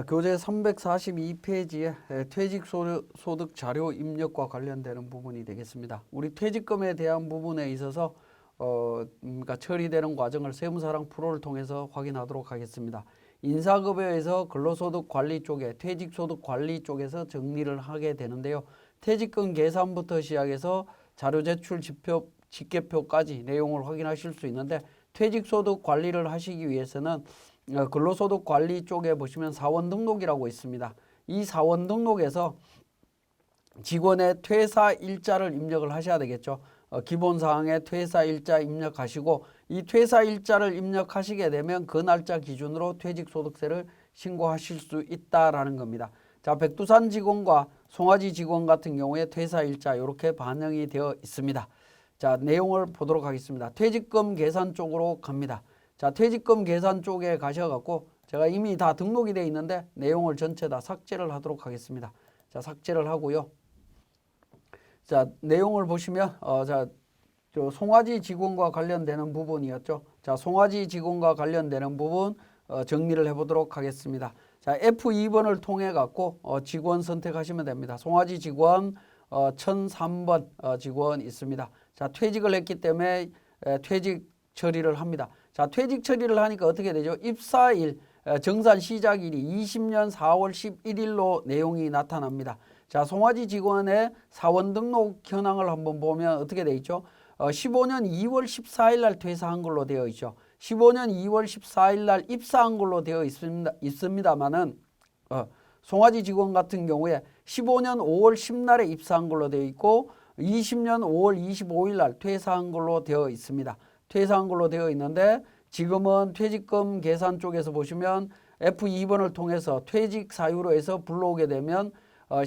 자, 교재 342페이지에 퇴직 소득, 자료 입력과 관련되는 부분이 되겠습니다. 우리 퇴직금에 대한 부분에 있어서 어, 음, 그러니까 처리되는 과정을 세무사랑 프로를 통해서 확인하도록 하겠습니다. 인사급여에서 근로소득 관리 쪽에 퇴직소득 관리 쪽에서 정리를 하게 되는데요. 퇴직금 계산부터 시작해서 자료 제출 지표 직계표까지 내용을 확인하실 수 있는데 퇴직소득 관리를 하시기 위해서는 어, 근로소득 관리 쪽에 보시면 사원 등록이라고 있습니다. 이 사원 등록에서 직원의 퇴사 일자를 입력을 하셔야 되겠죠. 어, 기본 사항에 퇴사 일자 입력하시고 이 퇴사 일자를 입력하시게 되면 그 날짜 기준으로 퇴직소득세를 신고하실 수 있다라는 겁니다. 자, 백두산 직원과 송아지 직원 같은 경우에 퇴사 일자 이렇게 반영이 되어 있습니다. 자, 내용을 보도록 하겠습니다. 퇴직금 계산 쪽으로 갑니다. 자, 퇴직금 계산 쪽에 가셔갖고 제가 이미 다 등록이 되어 있는데 내용을 전체 다 삭제를 하도록 하겠습니다. 자, 삭제를 하고요. 자, 내용을 보시면 어, 자, 저 송아지 직원과 관련되는 부분이었죠. 자, 송아지 직원과 관련되는 부분 어, 정리를 해보도록 하겠습니다. 자, F2번을 통해 갖고 어, 직원 선택하시면 됩니다. 송아지 직원 어, 1003번 어, 직원 있습니다. 자, 퇴직을 했기 때문에 에, 퇴직 처리를 합니다. 자, 퇴직 처리를 하니까 어떻게 되죠? 입사일 에, 정산 시작일이 20년 4월 11일로 내용이 나타납니다. 자, 송아지 직원의 사원 등록 현황을 한번 보면 어떻게 돼 있죠? 어, 15년 2월 14일 날 퇴사한 걸로 되어 있죠. 15년 2월 14일 날 입사한 걸로 되어 있습니다. 있습니다만은 어, 송아지 직원 같은 경우에 15년 5월 10날에 입사한 걸로 되어 있고 20년 5월 25일 날 퇴사한 걸로 되어 있습니다. 퇴사한 걸로 되어 있는데 지금은 퇴직금 계산 쪽에서 보시면 F2번을 통해서 퇴직 사유로 해서 불러오게 되면 어,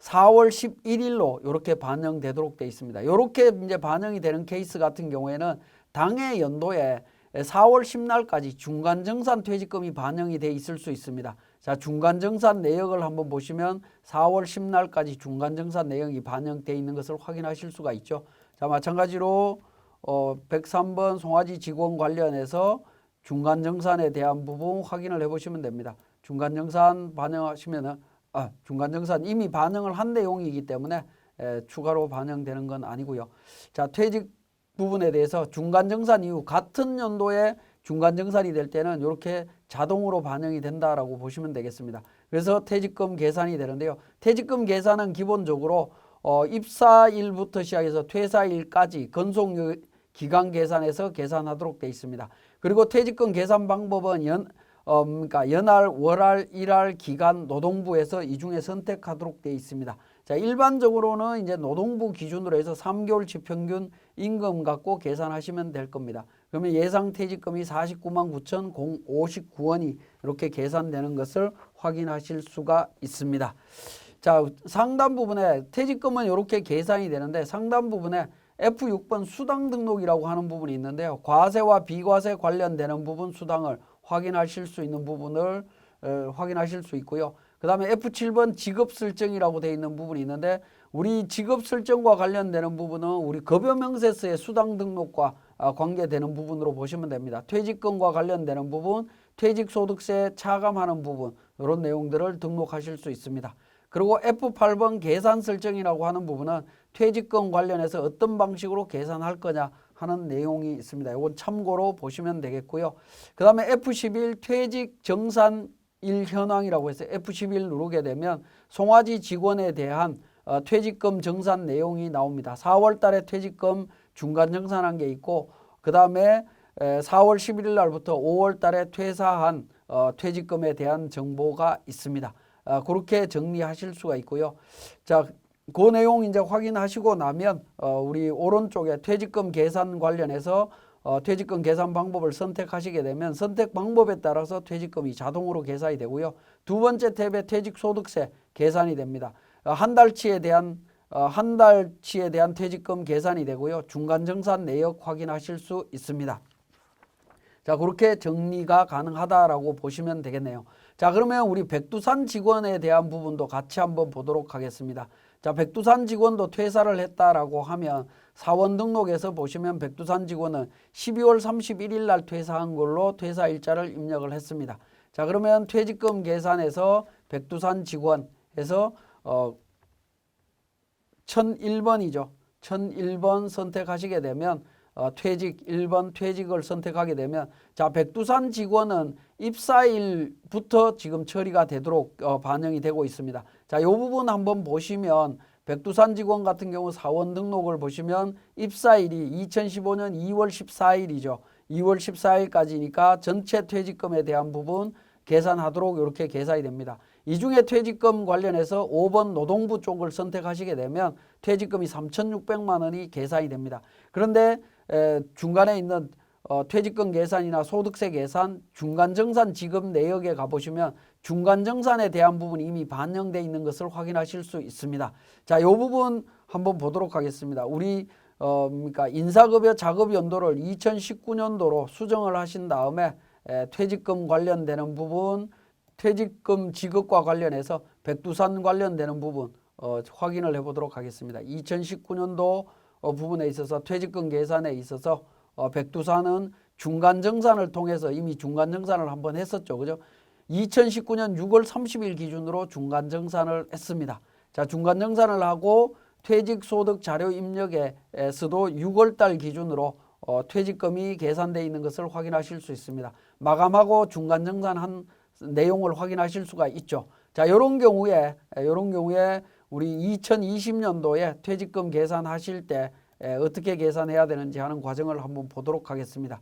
4월 11일로 이렇게 반영되도록 되어 있습니다. 이렇게 이제 반영이 되는 케이스 같은 경우에는 당해 연도에 4월 10날까지 중간 정산 퇴직금이 반영이 돼 있을 수 있습니다. 자, 중간 정산 내역을 한번 보시면 4월 10날까지 중간 정산 내역이 반영돼 있는 것을 확인하실 수가 있죠. 자, 마찬가지로 어, 103번 송아지 직원 관련해서 중간 정산에 대한 부분 확인을 해보시면 됩니다. 중간 정산 반영하시면은 아, 중간 정산 이미 반영을 한 내용이기 때문에 에, 추가로 반영되는 건 아니고요. 자, 퇴직 부분에 대해서 중간 정산 이후 같은 연도에 중간 정산이 될 때는 이렇게 자동으로 반영이 된다라고 보시면 되겠습니다. 그래서 퇴직금 계산이 되는데요. 퇴직금 계산은 기본적으로 어, 입사일부터 시작해서 퇴사일까지 건속 기간 계산해서 계산하도록 되어 있습니다. 그리고 퇴직금 계산 방법은 연 어, 그러니까 연할, 월할, 일할, 기간, 노동부에서 이 중에 선택하도록 되어 있습니다. 자, 일반적으로는 이제 노동부 기준으로 해서 3개월치 평균 임금 갖고 계산하시면 될 겁니다. 그러면 예상 퇴직금이 49만 9,059원이 이렇게 계산되는 것을 확인하실 수가 있습니다. 자, 상단 부분에 퇴직금은 이렇게 계산이 되는데 상단 부분에 F6번 수당 등록이라고 하는 부분이 있는데요. 과세와 비과세 관련되는 부분 수당을 확인하실 수 있는 부분을 어, 확인하실 수 있고요. 그 다음에 F7번 직업 설정이라고 되어 있는 부분이 있는데 우리 직업 설정과 관련되는 부분은 우리 급여 명세서의 수당 등록과 아, 관계되는 부분으로 보시면 됩니다. 퇴직금과 관련되는 부분, 퇴직소득세 차감하는 부분 이런 내용들을 등록하실 수 있습니다. 그리고 F8번 계산 설정이라고 하는 부분은 퇴직금 관련해서 어떤 방식으로 계산할 거냐 하는 내용이 있습니다. 이건 참고로 보시면 되겠고요. 그 다음에 F11 퇴직 정산 일 현황이라고 해서 F11 누르게 되면 송아지 직원에 대한 어, 퇴직금 정산 내용이 나옵니다. 4월 달에 퇴직금 중간 정산한 게 있고 그 다음에 4월 11일 날부터 5월 달에 퇴사한 어, 퇴직금에 대한 정보가 있습니다. 어, 그렇게 정리하실 수가 있고요. 자, 그 내용 이제 확인하시고 나면 어, 우리 오른쪽에 퇴직금 계산 관련해서 어, 퇴직금 계산 방법을 선택하시게 되면 선택 방법에 따라서 퇴직금이 자동으로 계산이 되고요. 두 번째 탭에 퇴직소득세 계산이 됩니다. 어, 한 달치에 대한 어, 한 달치에 대한 퇴직금 계산이 되고요. 중간정산 내역 확인하실 수 있습니다. 자, 그렇게 정리가 가능하다라고 보시면 되겠네요. 자, 그러면 우리 백두산 직원에 대한 부분도 같이 한번 보도록 하겠습니다. 자, 백두산 직원도 퇴사를 했다라고 하면 사원 등록에서 보시면 백두산 직원은 12월 31일 날 퇴사한 걸로 퇴사 일자를 입력을 했습니다. 자 그러면 퇴직금 계산에서 백두산 직원에서 어 1001번이죠. 1001번 선택하시게 되면 어, 퇴직 1번 퇴직을 선택하게 되면 자 백두산 직원은 입사일부터 지금 처리가 되도록 어, 반영이 되고 있습니다. 자, 이 부분 한번 보시면 백두산 직원 같은 경우 사원 등록을 보시면 입사일이 2015년 2월 14일이죠. 2월 14일까지니까 전체 퇴직금에 대한 부분 계산하도록 이렇게 계산이 됩니다. 이 중에 퇴직금 관련해서 5번 노동부 쪽을 선택하시게 되면 퇴직금이 3,600만 원이 계산이 됩니다. 그런데 에, 중간에 있는 어, 퇴직금 계산이나 소득세 계산, 중간정산 지급 내역에 가보시면 중간정산에 대한 부분이 이미 반영돼 있는 것을 확인하실 수 있습니다. 자, 이 부분 한번 보도록 하겠습니다. 우리 어, 그러니까 인사급여 작업 연도를 2019년도로 수정을 하신 다음에 에, 퇴직금 관련되는 부분, 퇴직금 지급과 관련해서 백두산 관련되는 부분 어, 확인을 해보도록 하겠습니다. 2019년도 어, 부분에 있어서 퇴직금 계산에 있어서 어, 백두산은 중간 정산을 통해서 이미 중간 정산을 한번 했었죠. 그죠? 2019년 6월 30일 기준으로 중간 정산을 했습니다. 자, 중간 정산을 하고 퇴직 소득 자료 입력에서도 6월 달 기준으로 어, 퇴직금이 계산되어 있는 것을 확인하실 수 있습니다. 마감하고 중간 정산한 내용을 확인하실 수가 있죠. 자, 이런 경우에 이런 경우에 우리 2020년도에 퇴직금 계산하실 때 에, 어떻게 계산해야 되는지 하는 과정을 한번 보도록 하겠습니다.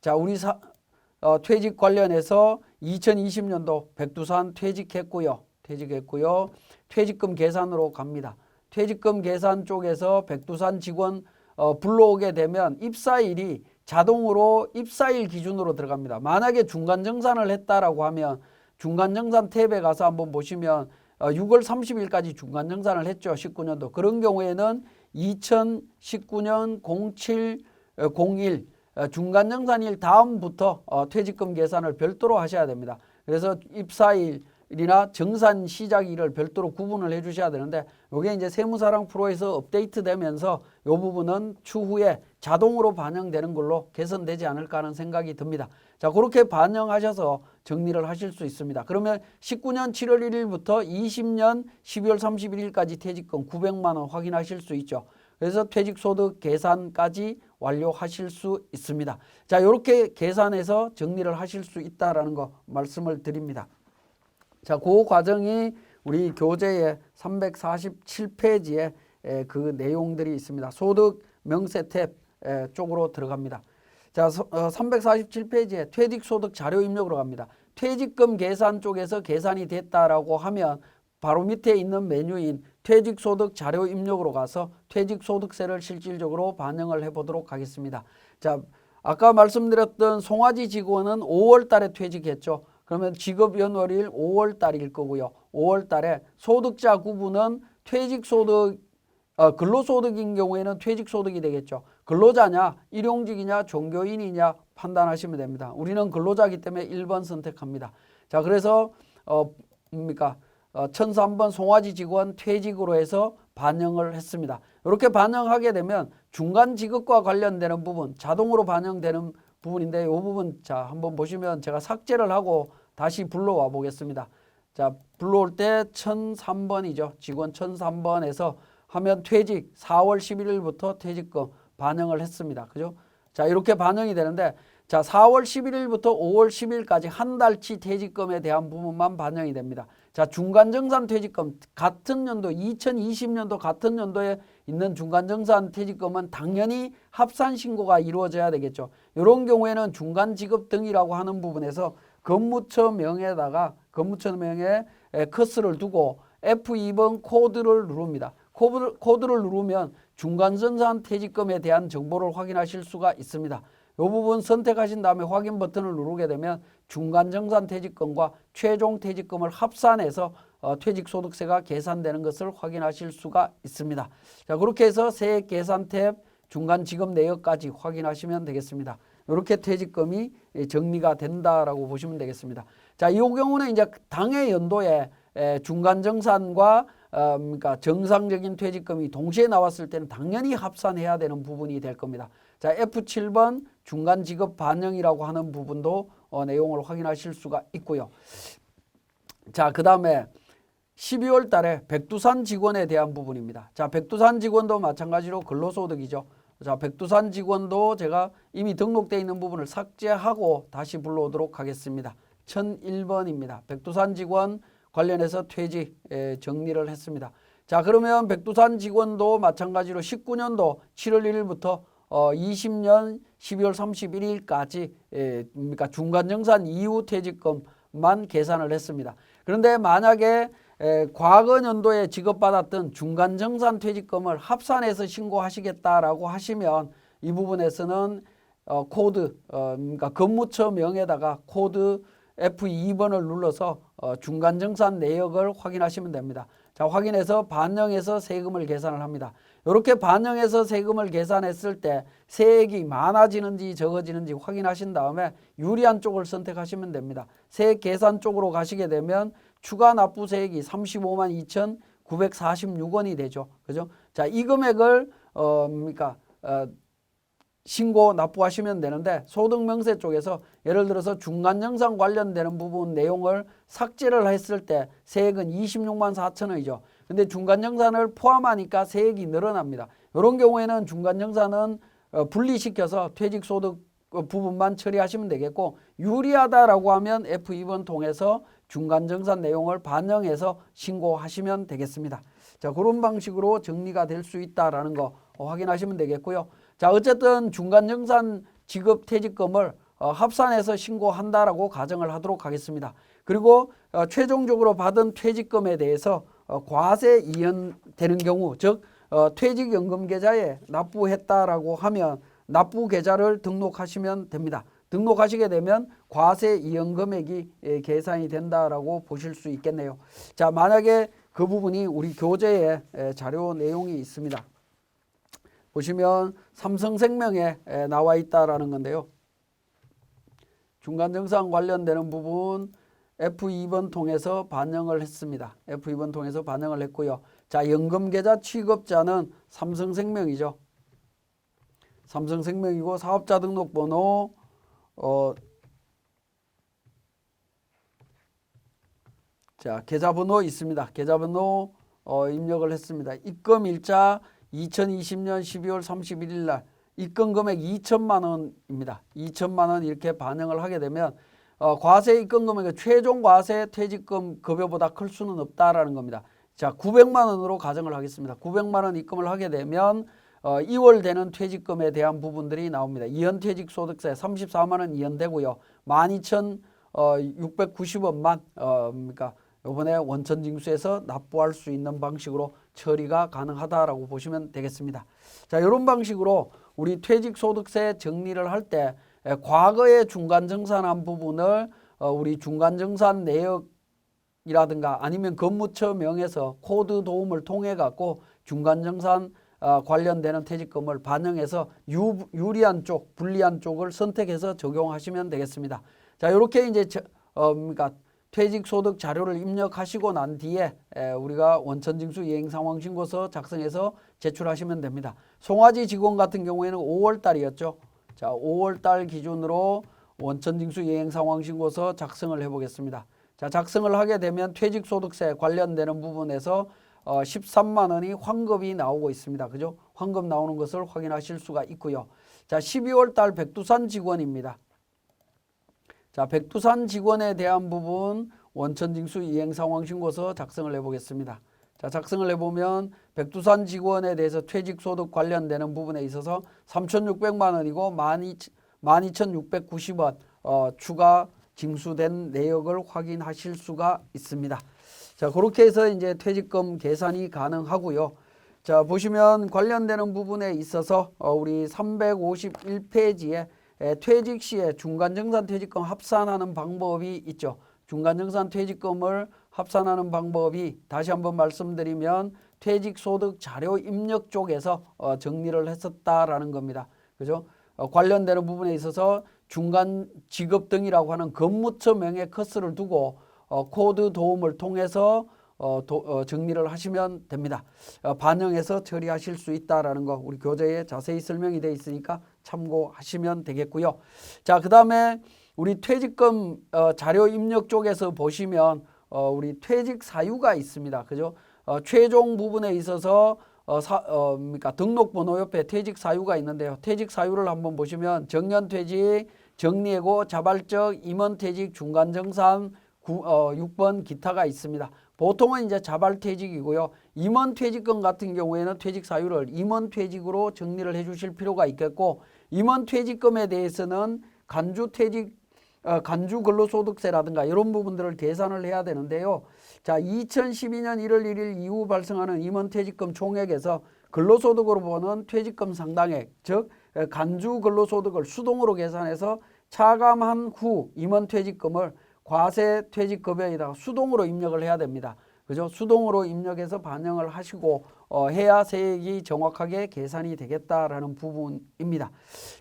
자, 우리 사, 어, 퇴직 관련해서 2020년도 백두산 퇴직했고요. 퇴직했고요. 퇴직금 계산으로 갑니다. 퇴직금 계산 쪽에서 백두산 직원 어, 불러오게 되면 입사일이 자동으로 입사일 기준으로 들어갑니다. 만약에 중간 정산을 했다라고 하면 중간 정산 탭에 가서 한번 보시면 어, 6월 30일까지 중간 정산을 했죠. 19년도. 그런 경우에는 2019년 07, 어, 01 어, 중간정산일 다음부터 어, 퇴직금 계산을 별도로 하셔야 됩니다. 그래서 입사일 이나 정산 시작일을 별도로 구분을 해 주셔야 되는데 이게 이제 세무사랑 프로에서 업데이트 되면서 이 부분은 추후에 자동으로 반영되는 걸로 개선되지 않을까 하는 생각이 듭니다. 자, 그렇게 반영하셔서 정리를 하실 수 있습니다. 그러면 19년 7월 1일부터 20년 12월 31일까지 퇴직금 900만 원 확인하실 수 있죠. 그래서 퇴직소득 계산까지 완료하실 수 있습니다. 자, 이렇게 계산해서 정리를 하실 수 있다라는 거 말씀을 드립니다. 자, 그 과정이 우리 교재의 347페이지에 그 내용들이 있습니다. 소득 명세 탭 쪽으로 들어갑니다. 자, 347페이지에 퇴직 소득 자료 입력으로 갑니다. 퇴직금 계산 쪽에서 계산이 됐다라고 하면 바로 밑에 있는 메뉴인 퇴직소득 자료 입력으로 가서 퇴직소득세를 실질적으로 반영을 해보도록 하겠습니다. 자, 아까 말씀드렸던 송아지 직원은 5월 달에 퇴직했죠. 그러면 직업 연월일 5월 달일 거고요. 5월 달에 소득자 구분은 퇴직 소득 어, 근로소득인 경우에는 퇴직소득이 되겠죠. 근로자냐, 일용직이냐, 종교인이냐 판단하시면 됩니다. 우리는 근로자기 때문에 1번 선택합니다. 자, 그래서 어, 뭡니까? 어, 1003번 송아지 직원 퇴직으로 해서 반영을 했습니다. 이렇게 반영하게 되면 중간 지급과 관련되는 부분, 자동으로 반영되는 부분인데 이 부분 자 한번 보시면 제가 삭제를 하고 다시 불러와 보겠습니다. 자 불러올 때 1003번이죠. 직원 1003번에서 하면 퇴직 4월 11일부터 퇴직금 반영을 했습니다. 그죠? 자 이렇게 반영이 되는데 자 4월 11일부터 5월 10일까지 한 달치 퇴직금에 대한 부분만 반영이 됩니다. 자 중간정산 퇴직금 같은 연도 2020년도 같은 연도에 있는 중간정산 퇴직금은 당연히 합산 신고가 이루어져야 되겠죠. 이런 경우에는 중간 지급 등이라고 하는 부분에서 근무처 명에다가 근무처 명에 커스를 두고 F2번 코드를 누릅니다. 코드를 누르면 중간정산 퇴직금에 대한 정보를 확인하실 수가 있습니다. 이 부분 선택하신 다음에 확인 버튼을 누르게 되면 중간 정산 퇴직금과 최종 퇴직금을 합산해서 어, 퇴직소득세가 계산되는 것을 확인하실 수가 있습니다. 자 그렇게 해서 세액 계산 탭 중간 지급 내역까지 확인하시면 되겠습니다. 이렇게 퇴직금이 정리가 된다라고 보시면 되겠습니다. 자, 이 경우는 이제 당해 연도에 중간 정산과 어, 그러니까 정상적인 퇴직금이 동시에 나왔을 때는 당연히 합산해야 되는 부분이 될 겁니다. 자, F7번 중간 지급 반영이라고 하는 부분도 어, 내용을 확인하실 수가 있고요. 자, 그 다음에 12월 달에 백두산 직원에 대한 부분입니다. 자, 백두산 직원도 마찬가지로 근로소득이죠. 자, 백두산 직원도 제가 이미 등록되어 있는 부분을 삭제하고 다시 불러오도록 하겠습니다. 1001번입니다. 백두산 직원 관련해서 퇴직 에, 정리를 했습니다. 자, 그러면 백두산 직원도 마찬가지로 19년도 7월 1일부터 어, 20년 12월 31일까지 에, 그러니까 중간정산 이후 퇴직금만 계산을 했습니다. 그런데 만약에 에, 과거 연도에 지급받았던 중간정산 퇴직금을 합산해서 신고하시겠다라고 하시면 이 부분에서는 어, 코드 어, 그러니까 근무처 명에다가 코드 F2번을 눌러서 어, 중간정산 내역을 확인하시면 됩니다. 자, 확인해서 반영해서 세금을 계산을 합니다. 이렇게 반영해서 세금을 계산했을 때 세액이 많아지는지 적어지는지 확인하신 다음에 유리한 쪽을 선택하시면 됩니다. 세액 계산 쪽으로 가시게 되면 추가 납부 세액이 35만 2,946원이 되죠. 그죠? 자, 이 금액을 어, 그러니까 어, 신고 납부하시면 되는데 소득명세 쪽에서 예를 들어서 중간정산 관련되는 부분 내용을 삭제를 했을 때 세액은 26만 4천 원이죠. 근데 중간정산을 포함하니까 세액이 늘어납니다. 이런 경우에는 중간정산은 어, 분리시켜서 퇴직소득 어, 부분만 처리하시면 되겠고 유리하다라고 하면 F2번 통해서 중간정산 내용을 반영해서 신고하시면 되겠습니다. 자 그런 방식으로 정리가 될 수 있다라는 거 어, 확인하시면 되겠고요. 자 어쨌든 중간정산 지급 퇴직금을 어, 합산해서 신고한다라고 가정을 하도록 하겠습니다. 그리고 어, 최종적으로 받은 퇴직금에 대해서 어, 과세 이연되는 경우 즉 어, 퇴직연금 계좌에 납부했다라고 하면 납부 계좌를 등록하시면 됩니다. 등록하시게 되면 과세 이연 금액이 예, 계산이 된다라고 보실 수 있겠네요. 자 만약에 그 부분이 우리 교재에 에, 자료 내용이 있습니다. 보시면 삼성생명에 에, 나와 있다라는 건데요. 중간정산 관련되는 부분 F2번 통해서 반영을 했습니다. F2번 통해서 반영을 했고요. 자, 연금계좌 취급자는 삼성생명이죠. 삼성생명이고 사업자 등록번호 어, 자, 계좌번호 있습니다. 계좌번호 어, 입력을 했습니다. 입금일자 2020년 12월 31일 날 입금 금액 2천만 원입니다. 2천만 원 이렇게 반영을 하게 되면 어, 과세 입금 금액의 최종 과세 퇴직금 급여보다 클 수는 없다라는 겁니다. 자, 900만 원으로 가정을 하겠습니다. 900만 원 입금을 하게 되면 어, 2월 되는 퇴직금에 대한 부분들이 나옵니다. 이연 퇴직 소득세 34만 원 이연되고요. 12,690원만 어, 그러니까 이번에 원천 징수에서 납부할 수 있는 방식으로 처리가 가능하다라고 보시면 되겠습니다. 자, 이런 방식으로 우리 퇴직 소득세 정리를 할때 과거에 중간 정산한 부분을 어, 우리 중간 정산 내역이라든가 아니면 근무처 명에서 코드 도움을 통해 갖고 중간 정산 어, 관련되는 퇴직금을 반영해서 유, 유리한 쪽, 불리한 쪽을 선택해서 적용하시면 되겠습니다. 자, 이렇게 이제 저, 어, 그러니까 퇴직소득 자료를 입력하시고 난 뒤에 에, 우리가 원천징수 이행상황신고서 작성해서 제출하시면 됩니다. 송아지 직원 같은 경우에는 5월 달이었죠. 자, 5월 달 기준으로 원천징수 이행상황 신고서 작성을 해보겠습니다. 자, 작성을 하게 되면 퇴직소득세 관련되는 부분에서 어, 13만 원이 환급이 나오고 있습니다. 그죠? 환급 나오는 것을 확인하실 수가 있고요. 자, 12월 달 백두산 직원입니다. 자, 백두산 직원에 대한 부분 원천징수 이행 상황 신고서 작성을 해보겠습니다. 자, 작성을 해보면 백두산 직원에 대해서 퇴직소득 관련되는 부분에 있어서 3,600만 원이고 12,690원 어, 추가 징수된 내역을 확인하실 수가 있습니다. 자, 그렇게 해서 이제 퇴직금 계산이 가능하고요. 자, 보시면 관련되는 부분에 있어서 어, 우리 351페이지에 에, 퇴직 시에 중간정산 퇴직금 합산하는 방법이 있죠. 중간정산 퇴직금을 합산하는 방법이 다시 한번 말씀드리면 퇴직소득 자료 입력 쪽에서 어, 정리를 했었다라는 겁니다. 그죠? 어, 관련되는 부분에 있어서 중간 지급 등이라고 하는 근무처 명의 커스를 두고 어, 코드 도움을 통해서 어, 도, 어, 정리를 하시면 됩니다. 어, 반영해서 처리하실 수 있다라는 거 우리 교재에 자세히 설명이 되어 있으니까 참고하시면 되겠고요. 자, 그 다음에 우리 퇴직금 어, 자료 입력 쪽에서 보시면 어, 우리 퇴직 사유가 있습니다. 그죠? 어, 최종 부분에 있어서 어, 사, 어, 그러니까 등록번호 옆에 퇴직 사유가 있는데요. 퇴직 사유를 한번 보시면 정년 퇴직, 정리해고, 자발적, 임원 퇴직, 중간 정산, 구, 어, 6번 기타가 있습니다. 보통은 이제 자발 퇴직이고요. 임원 퇴직금 같은 경우에는 퇴직 사유를 임원 퇴직으로 정리를 해 주실 필요가 있겠고 임원 퇴직금에 대해서는 간주 퇴직 어, 간주 근로소득세라든가 이런 부분들을 계산을 해야 되는데요. 자, 2012년 1월 1일 이후 발생하는 임원퇴직금 총액에서 근로소득으로 보는 퇴직금 상당액, 즉 에, 간주 근로소득을 수동으로 계산해서 차감한 후 임원퇴직금을 과세 퇴직급여에다가 수동으로 입력을 해야 됩니다. 그죠? 수동으로 입력해서 반영을 하시고 어, 해야 세액이 정확하게 계산이 되겠다라는 부분입니다.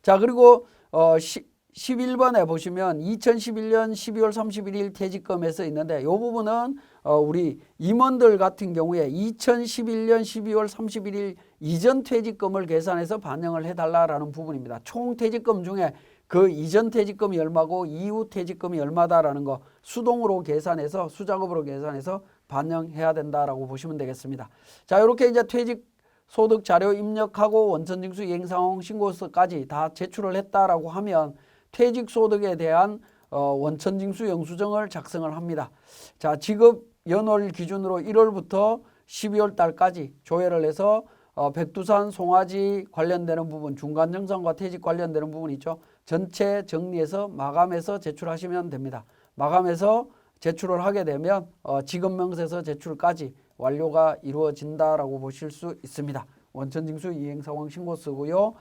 자, 그리고 어, 시, 11번에 보시면 2011년 12월 31일 퇴직금에서 있는데 이 부분은 어, 우리 임원들 같은 경우에 2011년 12월 31일 이전 퇴직금을 계산해서 반영을 해달라라는 부분입니다. 총 퇴직금 중에 그 이전 퇴직금이 얼마고 이후 퇴직금이 얼마다라는 거 수동으로 계산해서 수작업으로 계산해서 반영해야 된다라고 보시면 되겠습니다. 자, 이렇게 이제 퇴직 소득 자료 입력하고 원천징수 이행 상황 신고서까지 다 제출을 했다라고 하면 퇴직 소득에 대한 어, 원천징수 영수증을 작성을 합니다. 자, 지급 연월 기준으로 1월부터 12월 달까지 조회를 해서 어, 백두산 송아지 관련되는 부분, 중간 정산과 퇴직 관련되는 부분 있죠. 전체 정리해서 마감해서 제출하시면 됩니다. 마감해서 제출을 하게 되면 어, 지급 명세서 제출까지 완료가 이루어진다라고 보실 수 있습니다. 원천징수 이행 상황 신고서고요.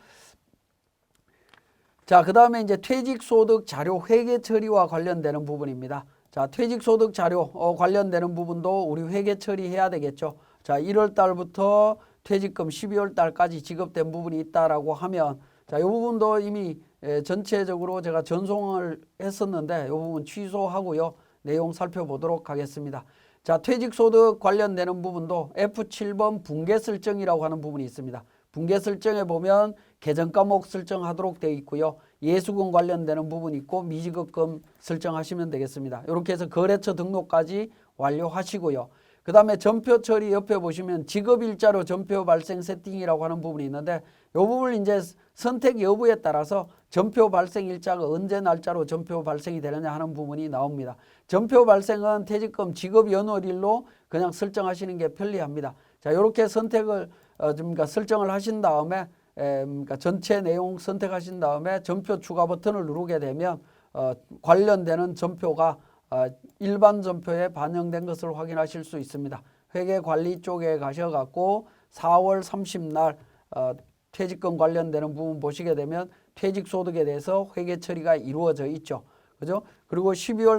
자, 그 다음에 이제 퇴직소득 자료 회계 처리와 관련되는 부분입니다. 자, 퇴직소득 자료 어, 관련되는 부분도 우리 회계 처리해야 되겠죠. 자, 1월 달부터 퇴직금 12월 달까지 지급된 부분이 있다라고 하면 자, 이 부분도 이미 에, 전체적으로 제가 전송을 했었는데 이 부분 취소하고요. 내용 살펴보도록 하겠습니다. 자, 퇴직소득 관련되는 부분도 F7번 붕괴설정이라고 하는 부분이 있습니다. 붕괴설정에 보면 계정 과목 설정하도록 되어 있고요. 예수금 관련되는 부분이 있고 미지급금 설정하시면 되겠습니다. 이렇게 해서 거래처 등록까지 완료하시고요. 그 다음에 전표 처리 옆에 보시면 지급일자로 전표 발생 세팅이라고 하는 부분이 있는데 이 부분을 이제 선택 여부에 따라서 전표 발생 일자가 언제 날짜로 전표 발생이 되느냐 하는 부분이 나옵니다. 전표 발생은 퇴직금 지급 연월일로 그냥 설정하시는 게 편리합니다. 자, 이렇게 선택을 어, 좀 그러니까 설정을 하신 다음에 에, 그러니까 전체 내용 선택하신 다음에 전표 추가 버튼을 누르게 되면 어, 관련되는 전표가 어, 일반 전표에 반영된 것을 확인하실 수 있습니다. 회계 관리 쪽에 가셔갖고 4월 30날 어, 퇴직금 관련되는 부분 보시게 되면 퇴직 소득에 대해서 회계 처리가 이루어져 있죠. 그죠? 그리고 12월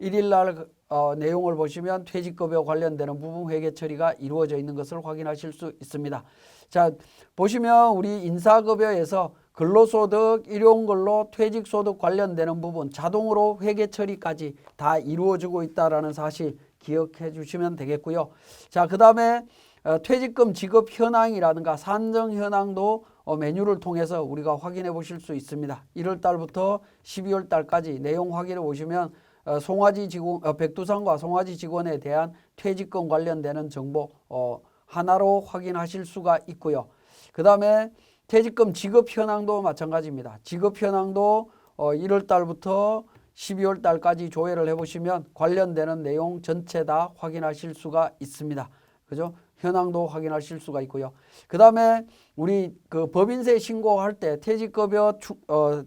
31일 날 어, 내용을 보시면 퇴직급여 관련되는 부분 회계 처리가 이루어져 있는 것을 확인하실 수 있습니다. 자, 보시면 우리 인사급여에서 근로소득, 일용근로, 퇴직소득 관련되는 부분 자동으로 회계 처리까지 다 이루어지고 있다라는 사실 기억해 주시면 되겠고요. 자, 그 다음에 어, 퇴직금 지급 현황이라든가 산정 현황도 어, 메뉴를 통해서 우리가 확인해 보실 수 있습니다. 1월 달부터 12월 달까지 내용 확인해 보시면 어, 송아지 직원, 어, 백두산과 송아지 직원에 대한 퇴직금 관련되는 정보 어, 하나로 확인하실 수가 있고요. 그 다음에 퇴직금 지급 현황도 마찬가지입니다. 지급 현황도 어, 1월 달부터 12월 달까지 조회를 해보시면 관련되는 내용 전체 다 확인하실 수가 있습니다. 그죠? 현황도 확인하실 수가 있고요. 그 다음에 우리 그 법인세 신고할 때 퇴직급여 추, 어,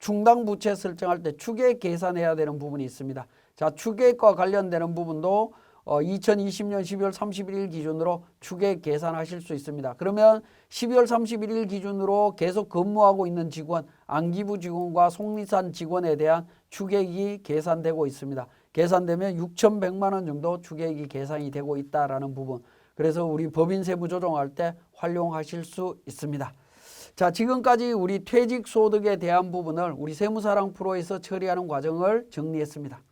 충당 부채 설정할 때 추계액 계산해야 되는 부분이 있습니다. 자, 추계액과 관련되는 부분도 어, 2020년 12월 31일 기준으로 추계액 계산하실 수 있습니다. 그러면 12월 31일 기준으로 계속 근무하고 있는 직원, 안기부 직원과 속리산 직원에 대한 추계액이 계산되고 있습니다. 계산되면 6,100만 원 정도 추계액이 계산이 되고 있다라는 부분. 그래서 우리 법인 세무 조정할 때 활용하실 수 있습니다. 자, 지금까지 우리 퇴직 소득에 대한 부분을 우리 세무사랑 프로에서 처리하는 과정을 정리했습니다.